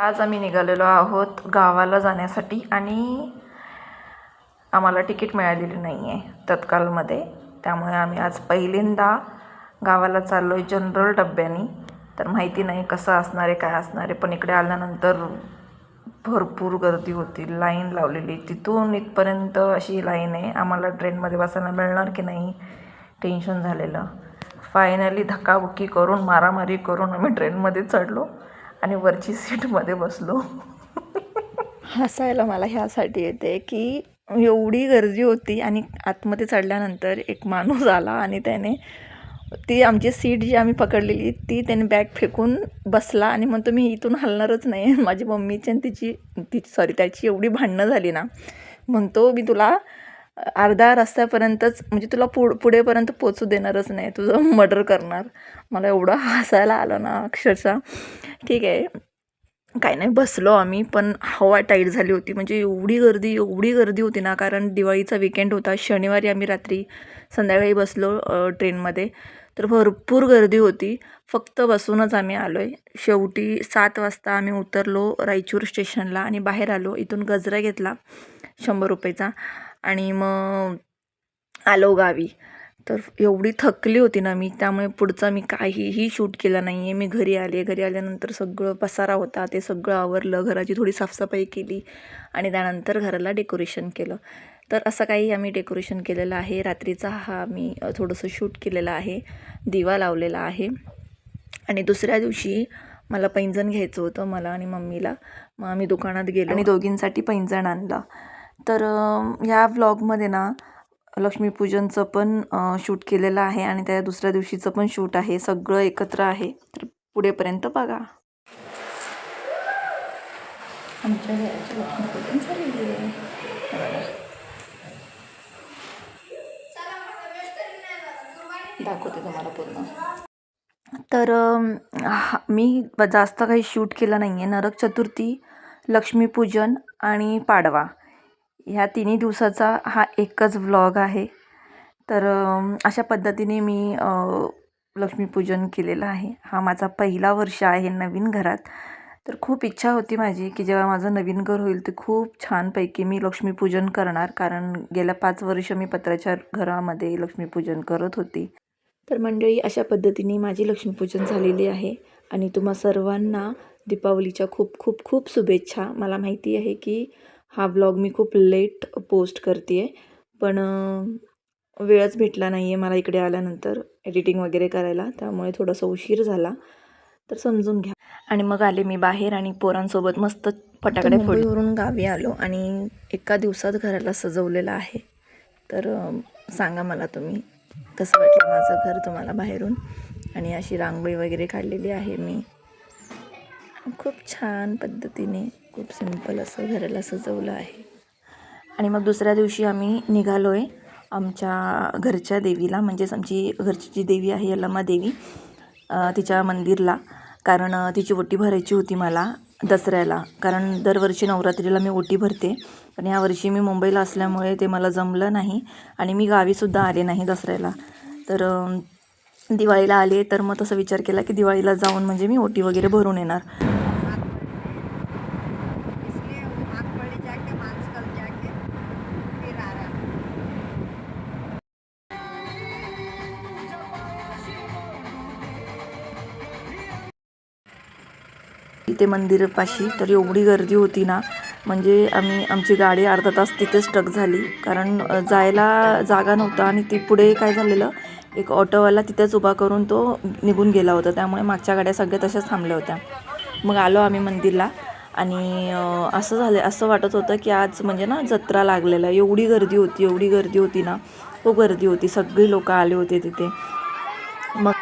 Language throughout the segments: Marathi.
आज आम्ही निघालेलो आहोत गावाला जाण्यासाठी आणि आम्हाला तिकीट मिळालेली नाही आहे तत्कालमध्ये. त्यामुळे आम्ही आज पहिल्यांदा गावाला चाललो आहे जनरल डब्याने. तर माहिती नाही कसं असणार आहे काय असणार आहे पण इकडे आल्यानंतर भरपूर गर्दी होती. लाईन लावलेली. तिथून इथपर्यंत अशी लाईन आहे. आम्हाला ट्रेनमध्ये बसायला मिळणार की नाही टेन्शन झालेलं. फायनली धक्काबुक्की करून मारामारी करून आम्ही ट्रेनमध्ये चढलो. आणि वरची सीटमध्ये बसलो. हसायला मला ह्यासाठी येते की एवढी गर्दी होती आणि आतमध्ये चढल्यानंतर एक माणूस आला आणि त्याने ती आमची सीट जी आम्ही पकडलेली ती त्याने बॅग फेकून बसला आणि म्हणतो मी इथून हलणारच नाही. माझी मम्मीची आणि तिची तिची सॉरी त्याची एवढी भांडणं झाली ना म्हणतो मी तुला अर्धा रस्त्यापर्यंतच म्हणजे तुला पुढ पुढेपर्यंत पोचू देणारच नाही. तुझं मर्डर करणार. मला एवढं हसायला आलं ना अक्षरशः. ठीक आहे. काही नाही बसलो आम्ही पण हवा टाईट झाली होती. म्हणजे एवढी गर्दी एवढी गर्दी होती ना कारण दिवाळीचा विकेंड होता. शनिवारी आम्ही रात्री संध्याकाळी बसलो ट्रेनमध्ये तर भरपूर गर्दी होती. फक्त बसूनच आम्ही आलो आहे शेवटी सात वाजता आम्ही उतरलो रायचूर स्टेशनला आणि बाहेर आलो. इथून गजरा घेतला शंभर रुपयेचा. आणि मग आलो गावी. तर एवढी थकली होती ना मी त्यामुळे पुढचा मी काहीही शूट केलं नाही आहे मी घरी आले घरी आल्यानंतर सगळं पसारा होता. ते सगळं आवरलं. घराची थोडी साफसफाई केली आणि त्यानंतर घराला डेकोरेशन केलं. तर असं काही आम्ही डेकोरेशन केलेलं आहे. रात्रीचा हा मी थोडंसं शूट केलेलं आहे. दिवा लावलेला आहे. आणि दुसऱ्या दिवशी मला पैंजण घ्यायचं होतं मला आणि मम्मीला. मग आम्ही दुकानात गेलो. आणि दोघींसाठी पैंजण आणलं. तर ह्या व्लॉगमध्ये ना लक्ष्मीपूजनचं पण शूट केलेलं आहे आणि त्या दुसऱ्या दिवशीचं पण शूट आहे. सगळं एकत्र आहे. तर पुढेपर्यंत बघा. आमच्या घराची लक्ष्मीपूजन झालेली आहे. दाखवते तुम्हाला पूर्ण. तर हा मी ब- जास्त काही शूट केलं नाही आहे नरक चतुर्थी लक्ष्मीपूजन आणि पाडवा. ह्या तिन्ही दिवसाचा हा एकच व्लॉग आहे. तर अशा पद्धतीने मी लक्ष्मीपूजन केलेलं आहे. हा माझा पहिला वर्ष आहे नवीन घरात. तर खूप इच्छा होती माझी की जेव्हा माझं नवीन घर होईल ते खूप छानपैकी मी लक्ष्मीपूजन करणार. कारण गेल्या पाच वर्ष मी पत्राच्या घरामध्ये लक्ष्मीपूजन करत होती. तर मंडळी अशा पद्धतीने माझी लक्ष्मीपूजन झालेली आहे. आणि तुम्हा सर्वांना दीपावलीच्या खूप खूप खूप शुभेच्छा. मला माहिती आहे की हा व्लॉग मी खूप लेट पोस्ट करते आहे पण वेळच भेटला नाही आहे मला इकडे आल्यानंतर एडिटिंग वगैरे करायला. त्यामुळे थोडासा उशीर झाला. तर समजून घ्या. आणि मग आले मी बाहेर आणि पोरांसोबत मस्त फटाकडे फोडून गावी आलो आणि एका दिवसात घराला सजवलेलं आहे. तर सांगा मला तुम्ही कसं वाटलं माझं घर तुम्हाला बाहेरून? आणि अशी रांगोळी वगैरे काढलेली आहे मी. खूप छान पद्धतीने. खूप सिंपल असं घराला सजवलं आहे. आणि मग दुसऱ्या दिवशी आम्ही निघालो आहे आमच्या घरच्या देवीला म्हणजेच आमची घरची जी देवी आहे यल्लम्मा देवी तिच्या मंदिरला. कारण तिची ओटी भरायची होती मला दसऱ्याला. कारण दरवर्षी नवरात्रीला मी ओटी भरते. पण यावर्षी मी मुंबईला असल्यामुळे ते मला जमलं नाही आणि मी गावीसुद्धा आले नाही दसऱ्याला. तर दिवाळीला आले तर मग तसं विचार केला की दिवाळीला जाऊन म्हणजे मी ओटी वगैरे भरून येणार. तिथे मंदिरापाशी. तर एवढी गर्दी होती ना म्हणजे आम्ही आमची गाडी अर्धा तास तिथे स्टक झाली. कारण जायला जागा नव्हता आणि ती पुढे काय झालेलं एक ऑटोवाला तिथेच उभा करून तो निघून गेला होता. त्यामुळे मागच्या गाड्या सगळ्या तशाच थांबल्या होत्या. मग आलो आम्ही मंदिरला आणि असं झालं असं वाटत होतं की आज म्हणजे ना जत्रा लागलेला एवढी गर्दी होती एवढी गर्दी होती ना. खूप गर्दी होती. सगळी लोक आले होते तिथे. मग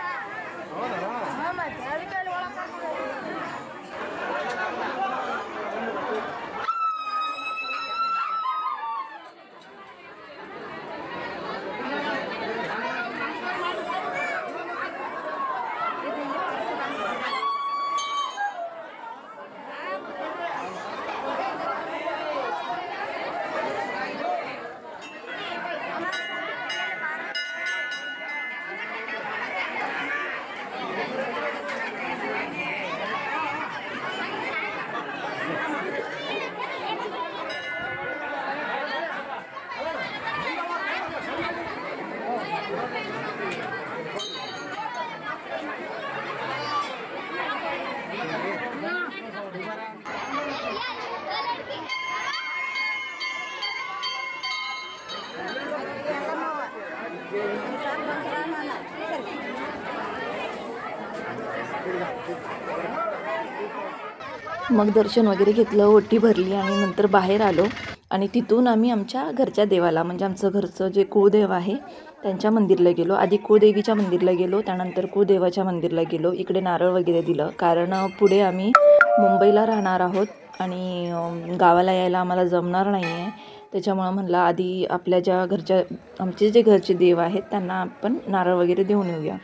मग दर्शन वगैरे घेतलं ओटी भरली आणि नंतर बाहेर आलो. आणि तिथून आम्ही आमच्या घरच्या देवाला म्हणजे आमचं घरचं जे कुळदेव आहे त्यांच्या मंदिरला गेलो. आधी कुळदेवीच्या मंदिरला गेलो त्यानंतर कुळदेवाच्या मंदिरला गेलो. इकडे नारळ वगैरे दिलं. कारण पुढे आम्ही मुंबईला राहणार आहोत आणि गावाला यायला आम्हाला जमणार नाही आहे त्याच्यामुळं म्हणलं आधी आपल्या ज्या घरच्या आमचे जे घरचे देव आहेत त्यांना आपण नारळ वगैरे देऊन येऊया.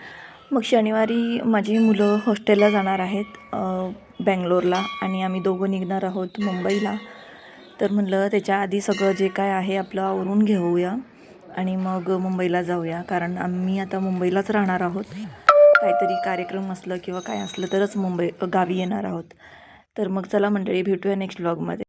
मग शनिवारी माझी मुलं हॉस्टेलला जाणार आहेत बँगलोरला आणि आम्ही दोघं निघणार आहोत मुंबईला. तर म्हणलं त्याच्या आधी सगळं जे काय आहे आपलं आवरून घेऊया आणि मग मुंबईला जाऊया. कारण आम्ही आता मुंबईलाच राहणार आहोत. काहीतरी कार्यक्रम असलं किंवा काय असलं तरच मुंबई गावी येणार आहोत. तर मग चला मंडळी भेटूया नेक्स्ट व्लॉगमध्ये